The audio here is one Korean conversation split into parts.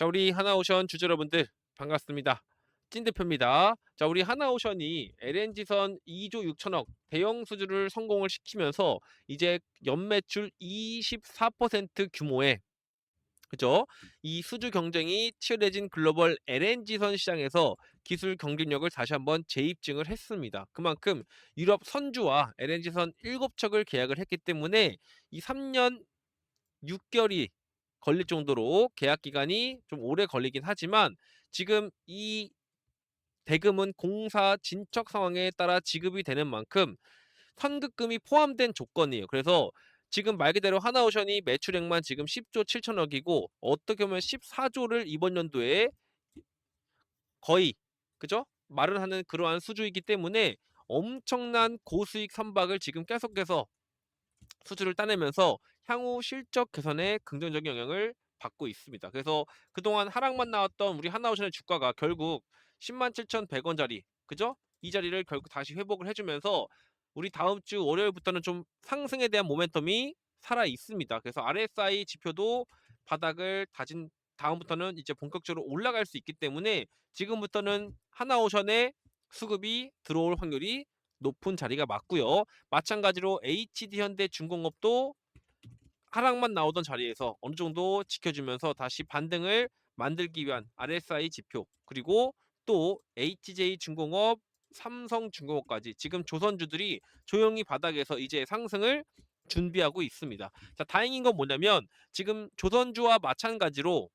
자, 우리 하나오션 주주 여러분들 반갑습니다. 찐 대표입니다. 자, 우리 하나오션이 LNG선 2조 6천억 대형 수주를 성공을 시키면서 이제 연매출 24% 규모의 그죠? 이 수주 경쟁이 치열해진 글로벌 LNG선 시장에서 기술 경쟁력을 다시 한번 재입증을 했습니다. 그만큼 유럽 선주와 LNG선 7척을 계약을 했기 때문에 이 3년 6개월이 걸릴 정도로 계약 기간이 좀 오래 걸리긴 하지만 지금 이 대금은 공사 진척 상황에 따라 지급이 되는 만큼 선급금이 포함된 조건이에요. 그래서 지금 말 그대로 하나오션이 매출액만 지금 10조 7천억이고 어떻게 보면 14조를 이번 연도에 거의 그죠? 말을 하는 그러한 수주이기 때문에 엄청난 고수익 선박을 지금 계속해서 수주를 따내면서 향후 실적 개선에 긍정적인 영향을 받고 있습니다. 그래서 그동안 하락만 나왔던 우리 하나오션의 주가가 결국 10만 7,100원짜리 그죠? 이 자리를 결국 다시 회복을 해주면서 우리 다음 주 월요일부터는 좀 상승에 대한 모멘텀이 살아 있습니다. 그래서 RSI 지표도 바닥을 다진 다음부터는 이제 본격적으로 올라갈 수 있기 때문에 지금부터는 하나오션의 수급이 들어올 확률이 높은 자리가 맞고요. 마찬가지로 HD 현대 중공업도 하락만 나오던 자리에서 어느 정도 지켜주면서 다시 반등을 만들기 위한 RSI 지표 그리고 또 HJ 중공업 삼성 중공업까지 지금 조선주들이 조용히 바닥에서 이제 상승을 준비하고 있습니다. 자, 다행인 건 뭐냐면 지금 조선주와 마찬가지로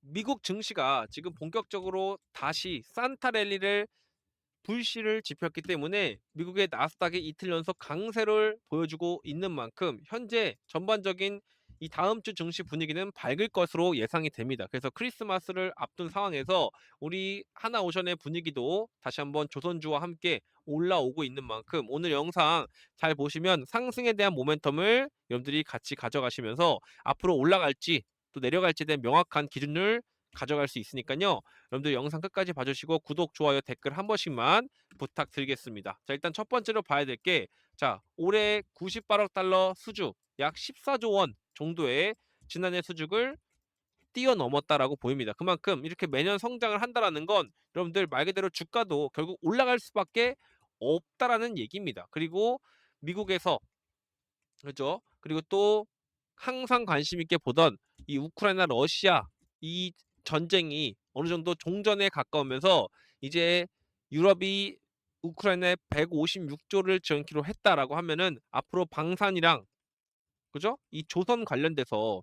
미국 증시가 지금 본격적으로 다시 산타 랠리를 불씨를 지폈기 때문에 미국의 나스닥이 이틀 연속 강세를 보여주고 있는 만큼 현재 전반적인 이 다음 주 증시 분위기는 밝을 것으로 예상이 됩니다. 그래서 크리스마스를 앞둔 상황에서 우리 하나오션의 분위기도 다시 한번 조선주와 함께 올라오고 있는 만큼 오늘 영상 잘 보시면 상승에 대한 모멘텀을 여러분들이 같이 가져가시면서 앞으로 올라갈지 또 내려갈지에 대한 명확한 기준을 가져갈 수 있으니까요. 여러분들 영상 끝까지 봐주시고 구독, 좋아요, 댓글 한 번씩만 부탁드리겠습니다. 자 일단 첫 번째로 봐야 될 게 자 올해 98억 달러 수주 약 14조 원 정도의 지난해 수주를 뛰어넘었다라고 보입니다. 그만큼 이렇게 매년 성장을 한다라는 건 여러분들 말 그대로 주가도 결국 올라갈 수밖에 없다라는 얘기입니다. 그리고 미국에서 그죠? 그리고 또 항상 관심 있게 보던 이 우크라이나 러시아 이 전쟁이 어느 정도 종전에 가까우면서 이제 유럽이 우크라이나에 156조를 지원키로 했다라고 하면은 앞으로 방산이랑 그죠? 이 조선 관련돼서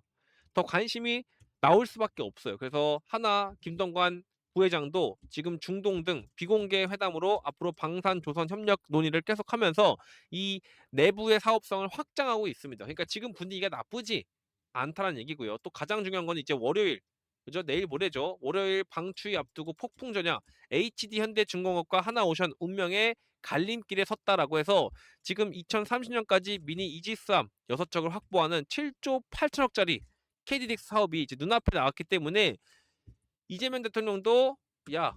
더 관심이 나올 수밖에 없어요. 그래서 하나 김동관 부회장도 지금 중동 등 비공개 회담으로 앞으로 방산 조선 협력 논의를 계속하면서 이 내부의 사업성을 확장하고 있습니다. 그러니까 지금 분위기가 나쁘지 않다는 얘기고요. 또 가장 중요한 건 이제 월요일 그죠? 내일 모레죠. 월요일 방추위 앞두고 폭풍 전야 HD 현대중공업과 하나오션 운명의 갈림길에 섰다라고 해서 지금 2030년까지 미니 이지스함 6척을 확보하는 7조 8천억짜리 KDDX 사업이 이제 눈앞에 나왔기 때문에 이재명 대통령도 야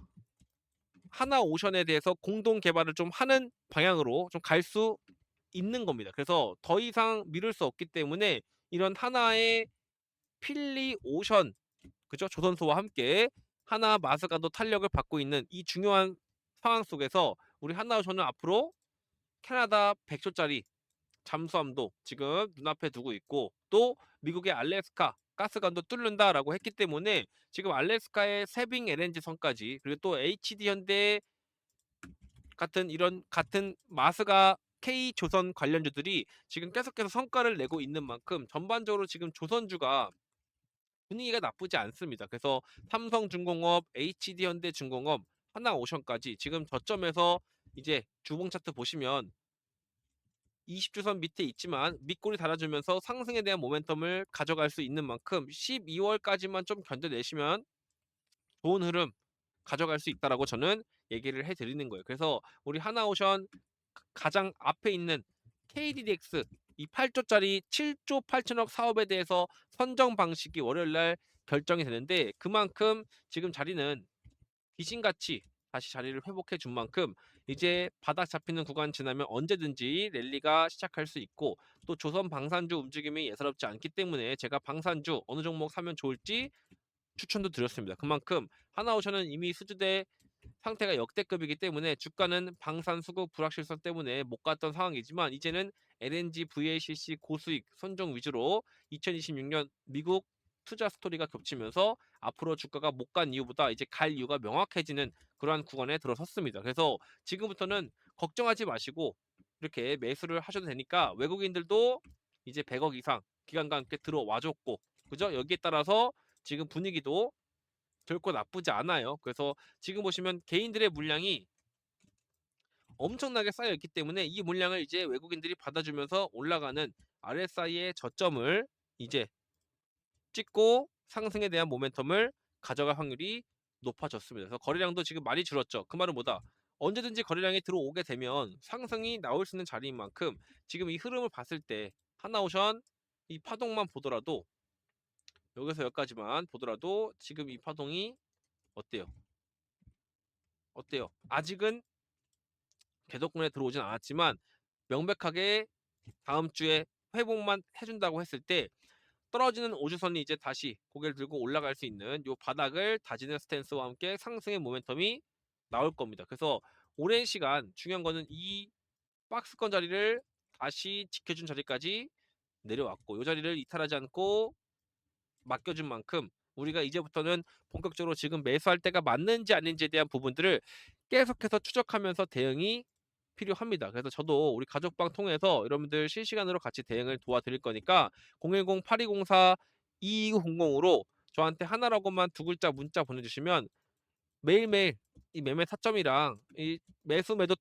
하나 오션에 대해서 공동 개발을 좀 하는 방향으로 좀 갈 수 있는 겁니다. 그래서 더 이상 미룰 수 없기 때문에 이런 하나의 필리 오션 그죠? 조선소와 함께 하나 마스가도 탄력을 받고 있는 이 중요한 상황 속에서 우리 하나오션은 앞으로 캐나다 100조짜리 잠수함도 지금 눈앞에 두고 있고 또 미국의 알래스카 가스관도 뚫는다라고 했기 때문에 지금 알래스카의 세빙 LNG 선까지 그리고 또 HD 현대 같은 이런 같은 마스가 K 조선 관련주들이 지금 계속해서 성과를 내고 있는 만큼 전반적으로 지금 조선주가 분위기가 나쁘지 않습니다. 그래서 삼성중공업, HD현대중공업, 하나오션까지 지금 저점에서 이제 주봉 차트 보시면 20주선 밑에 있지만 밑골이 달아주면서 상승에 대한 모멘텀을 가져갈 수 있는 만큼 12월까지만 좀 견뎌내시면 좋은 흐름 가져갈 수 있다라고 저는 얘기를 해드리는 거예요. 그래서 우리 하나오션 가장 앞에 있는 KDDX 이 8조짜리 7조 8천억 사업에 대해서 선정 방식이 월요일 날 결정이 되는데 그만큼 지금 자리는 귀신같이 다시 자리를 회복해 준 만큼 이제 바닥 잡히는 구간 지나면 언제든지 랠리가 시작할 수 있고 또 조선 방산주 움직임이 예사롭지 않기 때문에 제가 방산주 어느 종목 사면 좋을지 추천도 드렸습니다. 그만큼 하나오션은 이미 수주대 상태가 역대급이기 때문에 주가는 방산 수급 불확실성 때문에 못 갔던 상황이지만 이제는 LNG, VLCC 고수익 선종 위주로 2026년 미국 투자 스토리가 겹치면서 앞으로 주가가 못 간 이유보다 이제 갈 이유가 명확해지는 그러한 구간에 들어섰습니다. 그래서 지금부터는 걱정하지 마시고 이렇게 매수를 하셔도 되니까 외국인들도 이제 100억 이상 기간과 함께 들어와 줬고 그죠? 여기에 따라서 지금 분위기도 결코 나쁘지 않아요. 그래서 지금 보시면 개인들의 물량이 엄청나게 쌓여 있기 때문에 이 물량을 이제 외국인들이 받아주면서 올라가는 RSI의 저점을 이제 찍고 상승에 대한 모멘텀을 가져갈 확률이 높아졌습니다. 그래서 거래량도 지금 많이 줄었죠. 그 말은 뭐다? 언제든지 거래량이 들어오게 되면 상승이 나올 수 있는 자리인 만큼 지금 이 흐름을 봤을 때 하나오션 이 파동만 보더라도 여기서 여기까지만 보더라도 지금 이 파동이 어때요? 어때요? 아직은 계속권에 들어오진 않았지만 명백하게 다음 주에 회복만 해준다고 했을 때 떨어지는 오주선이 이제 다시 고개를 들고 올라갈 수 있는 이 바닥을 다지는 스탠스와 함께 상승의 모멘텀이 나올 겁니다. 그래서 오랜 시간 중요한 거는 이 박스권 자리를 다시 지켜준 자리까지 내려왔고 이 자리를 이탈하지 않고 맡겨준 만큼 우리가 이제부터는 본격적으로 지금 매수할 때가 맞는지 아닌지에 대한 부분들을 계속해서 추적하면서 대응이 필요합니다. 그래서 저도 우리 가족방 통해서 여러분들 실시간으로 같이 대응을 도와드릴 거니까 010-8204-2200으로 저한테 하나라고만 두 글자 문자 보내주시면 매일매일 이 매매 타점이랑 이 매수 매도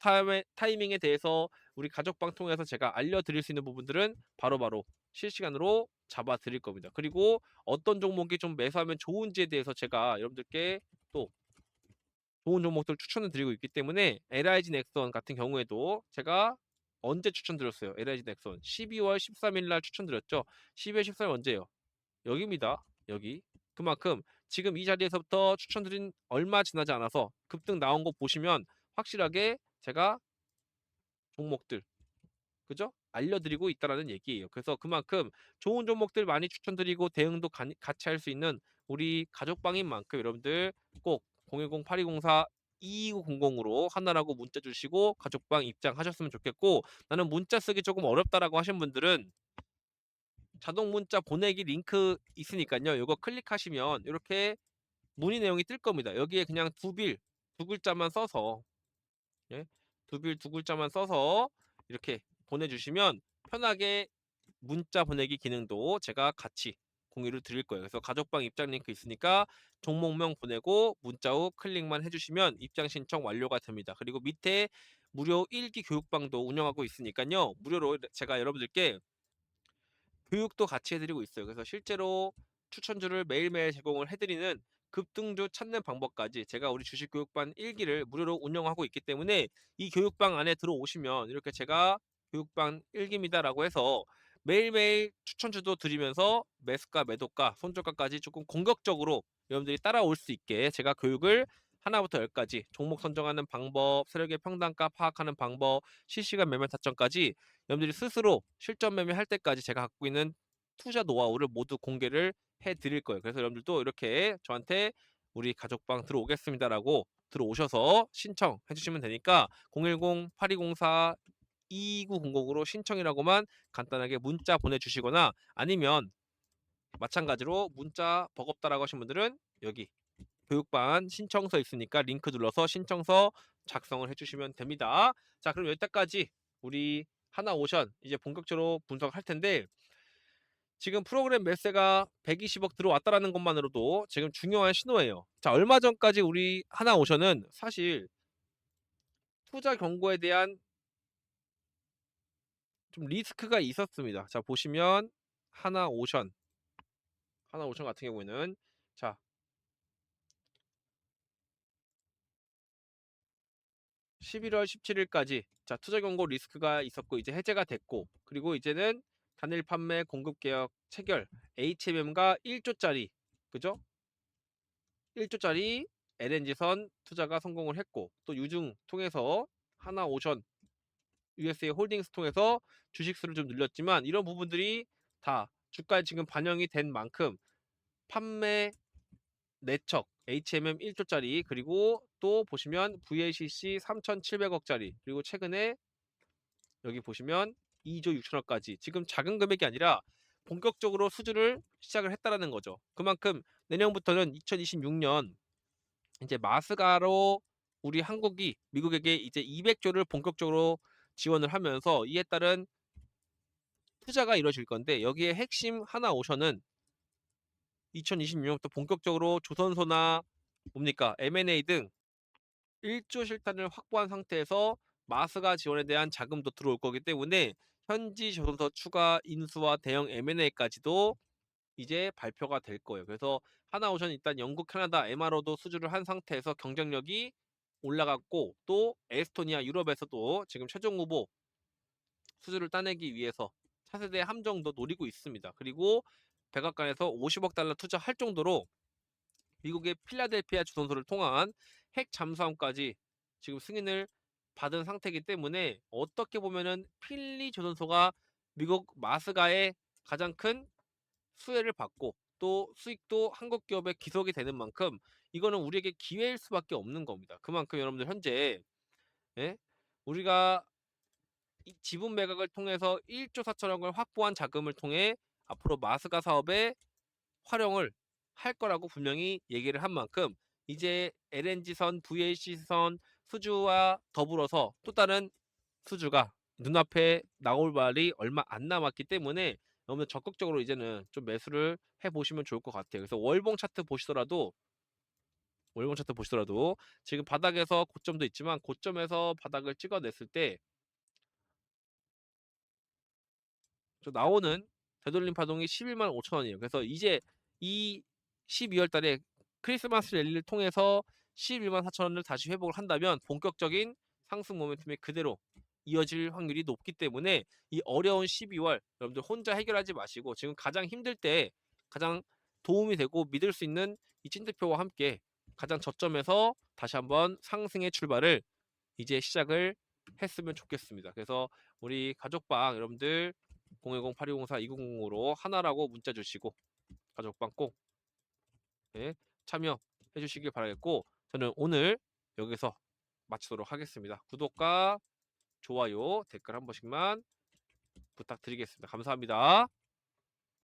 타이밍에 대해서 우리 가족방 통해서 제가 알려드릴 수 있는 부분들은 바로 바로 실시간으로 잡아 드릴 겁니다. 그리고 어떤 종목이 좀 매수하면 좋은지에 대해서 제가 여러분들께 또 좋은 종목들 추천을 드리고 있기 때문에 LIG 넥선 같은 경우에도 제가 언제 추천드렸어요? LIG 넥선 12월 13일 날 추천드렸죠. 12월 13일 언제요? 여기입니다. 여기. 그만큼 지금 이 자리에서부터 추천드린 얼마 지나지 않아서 급등 나온 거 보시면 확실하게 제가 종목들 그죠? 알려드리고 있다라는 얘기예요. 그래서 그만큼 좋은 종목들 많이 추천드리고 대응도 가, 같이 할 수 있는 우리 가족방인 만큼 여러분들 꼭 010-8204-2200으로 하나라고 문자 주시고 가족방 입장하셨으면 좋겠고 나는 문자 쓰기 조금 어렵다라고 하신 분들은 자동 문자 보내기 링크 있으니까요. 이거 클릭하시면 이렇게 문의 내용이 뜰 겁니다. 여기에 그냥 두 빌 두 글자만 써서 예? 두빌 두 글자만 써서 이렇게 보내주시면 편하게 문자 보내기 기능도 제가 같이 공유를 드릴 거예요. 그래서 가족방 입장 링크 있으니까 종목명 보내고 문자 후 클릭만 해주시면 입장 신청 완료가 됩니다. 그리고 밑에 무료 1기 교육방도 운영하고 있으니까요. 무료로 제가 여러분들께 교육도 같이 해드리고 있어요. 그래서 실제로 추천주를 매일매일 제공을 해드리는 급등주 찾는 방법까지 제가 우리 주식 교육반 1기를 무료로 운영하고 있기 때문에 이 교육방 안에 들어오시면 이렇게 제가 교육방 1기입니다라고 해서 매일매일 추천주도 드리면서 매수가, 매도가, 손절가까지 조금 공격적으로 여러분들이 따라올 수 있게 제가 교육을 하나부터 열까지 종목 선정하는 방법, 세력의 평단가 파악하는 방법, 실시간 매매 타점까지 여러분들이 스스로 실전 매매할 때까지 제가 갖고 있는 투자 노하우를 모두 공개를 해 드릴 거예요. 그래서 여러분들도 이렇게 저한테 우리 가족방 들어오겠습니다라고 들어오셔서 신청해 주시면 되니까 010-8204 2900으로 신청이라고만 간단하게 문자 보내주시거나 아니면 마찬가지로 문자 버겁다라고 하신 분들은 여기 교육반 신청서 있으니까 링크 눌러서 신청서 작성을 해주시면 됩니다. 자 그럼 여기까지 우리 하나 오션 이제 본격적으로 분석할 텐데 지금 프로그램 매세가 120억 들어왔다라는 것만으로도 지금 중요한 신호예요. 자 얼마 전까지 우리 하나 오션은 사실 투자 경고에 대한 좀 리스크가 있었습니다. 자 보시면 하나 오션 하나 오션 같은 경우에는 자 11월 17일까지 자 투자 경고 리스크가 있었고 이제 해제가 됐고 그리고 이제는 단일 판매 공급 개혁 체결 HMM과 1조짜리 그죠? 1조짜리 LNG선 투자가 성공을 했고 또 유중 통해서 하나 오션 USA 홀딩스 통해서 주식수를 좀 늘렸지만 이런 부분들이 다 주가에 지금 반영이 된 만큼 판매 내척 HMM 1조짜리 그리고 또 보시면 VLCC 3,700억짜리 그리고 최근에 여기 보시면 2조 6천억까지 지금 작은 금액이 아니라 본격적으로 수주를 시작을 했다라는 거죠. 그만큼 내년부터는 2026년 이제 마스가로 우리 한국이 미국에게 이제 200조를 본격적으로 지원을 하면서 이에 따른 투자가 이루어질 건데 여기에 핵심 하나 오션은 2026년부터 본격적으로 조선소나 뭡니까 M&A 등 1조 실탄을 확보한 상태에서 마스가 지원에 대한 자금도 들어올 거기 때문에 현지 조선소 추가 인수와 대형 M&A까지도 이제 발표가 될 거예요. 그래서 하나오션 일단 영국, 캐나다, MRO도 수주를 한 상태에서 경쟁력이 올라갔고 또 에스토니아, 유럽에서도 지금 최종 후보 수주를 따내기 위해서 차세대 함정도 노리고 있습니다. 그리고 백악관에서 50억 달러 투자할 정도로 미국의 필라델피아 주선소를 통한 핵 잠수함까지 지금 승인을 받은 상태이기 때문에 어떻게 보면은 필리 조선소가 미국 마스가의 가장 큰 수혜를 받고 또 수익도 한국 기업의 기속이 되는 만큼 이거는 우리에게 기회일 수밖에 없는 겁니다. 그만큼 여러분들 현재 예? 우리가 이 지분 매각을 통해서 1조 4천억 을 확보한 자금을 통해 앞으로 마스가 사업에 활용을 할 거라고 분명히 얘기를 한 만큼 이제 LNG선, VLC선 수주와 더불어서 또 다른 수주가 눈앞에 나올 말이 얼마 안 남았기 때문에 너무 적극적으로 이제는 좀 매수를 해 보시면 좋을 것 같아요. 그래서 월봉 차트 보시더라도 월봉 차트 보시더라도 지금 바닥에서 고점도 있지만 고점에서 바닥을 찍어냈을 때저 나오는 되돌림 파동이 11만 5천 원이에요. 그래서 이제 이 12월 달에 크리스마스 랠리를 통해서 11만 4천 원을 다시 회복을 한다면 본격적인 상승 모멘텀이 그대로 이어질 확률이 높기 때문에 이 어려운 12월 여러분들 혼자 해결하지 마시고 지금 가장 힘들 때 가장 도움이 되고 믿을 수 있는 이 찐대표와 함께 가장 저점에서 다시 한번 상승의 출발을 이제 시작을 했으면 좋겠습니다. 그래서 우리 가족방 여러분들 010-8204-2900으로 하나라고 문자 주시고 가족방 꼭 네, 참여해 주시길 바라겠고 저는 오늘 여기서 마치도록 하겠습니다. 구독과 좋아요, 댓글 한 번씩만 부탁드리겠습니다. 감사합니다.